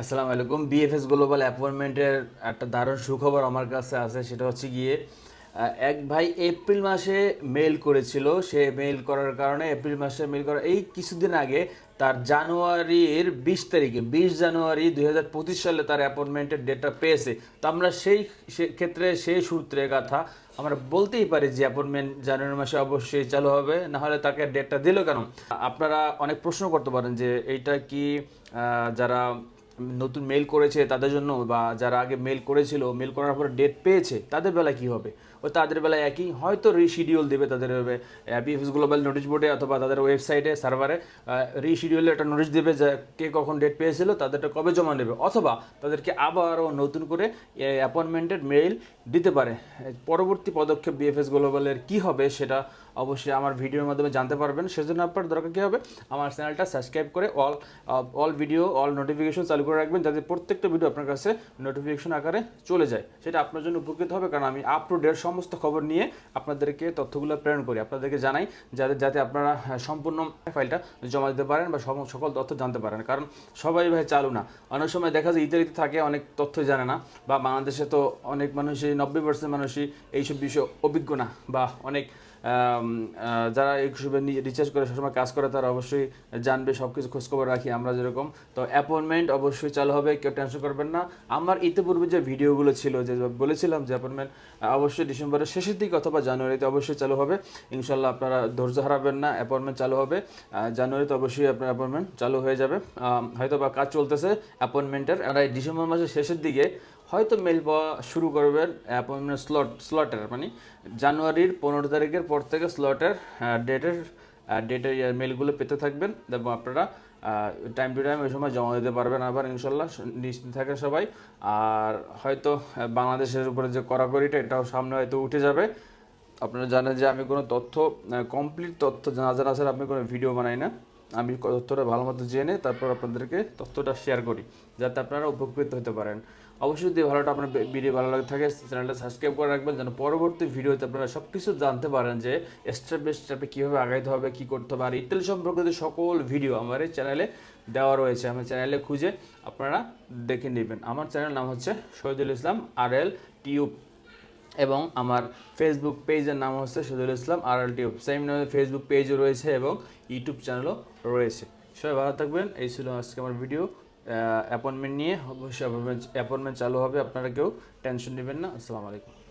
আসসালামু আলাইকুম। BFS global অ্যাপয়েন্টমেন্টের একটা দারুণ সুখবর আমার কাছে আছে, সেটা হচ্ছে গিয়ে এক ভাই এপ্রিল মাসে মেল করেছিল। সে মেল করার কারণে এপ্রিল মাসে মেল করার এই কিছুদিন আগে, তার জানুয়ারির বিশ তারিখে, বিশ জানুয়ারি দুই হাজার পঁচিশ সালে তার অ্যাপয়েন্টমেন্টের ডেটটা পেয়েছে। তো আমরা সেই ক্ষেত্রে সেই সূত্রে কথা, আমরা বলতেই পারি যে অ্যাপয়েন্টমেন্ট জানুয়ারি মাসে অবশ্যই চালু হবে, না হলে তাকে ডেটটা দিল কেন? আপনারা অনেক প্রশ্ন করতে পারেন যে, এইটা কি যারা নতুন মেল করেছে তাদের জন্য বা যারা আগে মেল করেছিল মেল করার পর ডেট পেয়েছে, তাদের বেলা কি হবে? ও তাদের বেলায় একই। হয়তো রিশিডিউল দেবে তাদের বিএফএস গ্লোবাল নোটিশ বোর্ডে অথবা তাদের ওয়েবসাইটে সার্ভারে রিশিডিউলে একটা নোটিশ দেবে যে কে কখন ডেট পেয়েছিল, তাদেরটা কবে জমা নেবে। অথবা তাদেরকে আবারও নতুন করে অ্যাপয়েন্টমেন্টের মেইল দিতে পারে। পরবর্তী পদক্ষেপ বিএফএস গ্লোবালের কি হবে সেটা অবশ্যই আমার ভিডিওর মাধ্যমে জানতে পারবেন। সেজন্য আপনার দরকার কী হবে? আমার চ্যানেলটা সাবস্ক্রাইব করে all all video all notification চালু করে রাখবেন, যাতে প্রত্যেকটা ভিডিও আপনার কাছে নোটিফিকেশন আকারে চলে যায়। সেটা আপনার জন্য উপকৃত হবে, কারণ আমি আপ টু ডেট সমস্ত খবর নিয়ে আপনাদেরকে তথ্যগুলো প্রেরণ করি। আপনাদেরকে জানাই যাতে যাতে আপনারা হ্যাঁ, সম্পূর্ণ ফাইলটা জমা দিতে পারেন বা সকল তথ্য জানতে পারেন। কারণ সবাই ভাই চালু না। অনেক সময় দেখা যায় ইতালিতে থাকে অনেক তথ্য জানে না বা বাংলাদেশে তো অনেক মানুষই নব্বই পার্সেন্ট মানুষই এইসব বিষয়ে অভিজ্ঞ না বা অনেক যারা এইসবে রিচার্জ করে সবসময় কাজ করে তারা অবশ্যই জানবে সব কিছু খোঁজখবর রাখি আমরা যেরকম। তো অ্যাপয়েন্টমেন্ট অবশ্যই চালু হবে কেউ টেনশন করবেন না। আমার ইতিপূর্বে যে ভিডিওগুলো ছিল যে বলেছিলাম যে অ্যাপয়েন্টমেন্ট অবশ্যই ডিসেম্বরের শেষের দিকে অথবা জানুয়ারিতে অবশ্যই চালু হবে। ইনশাল্লাহ আপনারা ধৈর্য হারাবেন না অ্যাপয়েন্টমেন্ট চালু হবে। জানুয়ারিতে অবশ্যই আপনার অ্যাপয়েন্টমেন্ট চালু হয়ে যাবে। হয়তো বা কাজ চলতেছে অ্যাপয়েন্টমেন্টের আর এই ডিসেম্বর মাসের শেষের দিকে হয়তো মেল পাওয়া শুরু করবেন অ্যাপয়েন্টমেন্ট স্লট স্লটের মানে জানুয়ারির পনেরো তারিখের পর থেকে স্লটের ডেটের ডেটের মেলগুলো পেতে থাকবেন। এবং আপনারা টাইম টু টাইম ওই সময় জমা দিতে পারবেন আবার ইনশাল্লাহ, নিশ্চিত থাকে সবাই। আর হয়তো বাংলাদেশের উপরে যে কড়াকড়িটা, এটাও সামনে হয়তো উঠে যাবে। আপনারা জানেন যে আমি কোনো তথ্য কমপ্লিট তথ্য জানা জানা ছাড়া আমি কোনো ভিডিও বানাই না। আমি তথ্যটা ভালো মতো জেনে তারপর আপনাদেরকে তথ্যটা শেয়ার করি, যাতে আপনারা উপকৃত হতে পারেন। অবশ্যই যদি ভালোটা আপনার ভিডিও ভালো লাগে থাকে চ্যানেলটা সাবস্ক্রাইব করে রাখবেন, যেন পরবর্তী ভিডিওতে আপনারা সব কিছু জানতে পারেন যে স্টেপ বাই স্টেপে কীভাবে আগাইতে হবে, কী করতে হবে। আর ইত্যাদি সম্পর্কিত সকল ভিডিও আমার এই চ্যানেলে দেওয়া রয়েছে, আমার চ্যানেলে খুঁজে আপনারা দেখে নেবেন। আমার চ্যানেল নাম হচ্ছে শহীদুল ইসলাম আর এল টিউব এবং আমার ফেসবুক পেজের নাম হচ্ছে সজুল ইসলাম আর এল টিউব সেম নামে ফেসবুক পেজও রয়েছে এবং ইউটিউব চ্যানেলও রয়েছে। সবাই ভালো থাকবেন। এই ছিল আজকে আমার ভিডিও অ্যাপয়েন্টমেন্ট নিয়ে। অবশ্যই অ্যাপয়েন্টমেন্ট চালু হবে। আপনারা কেউ টেনশন নেবেন না। আসসালামু আলাইকুম।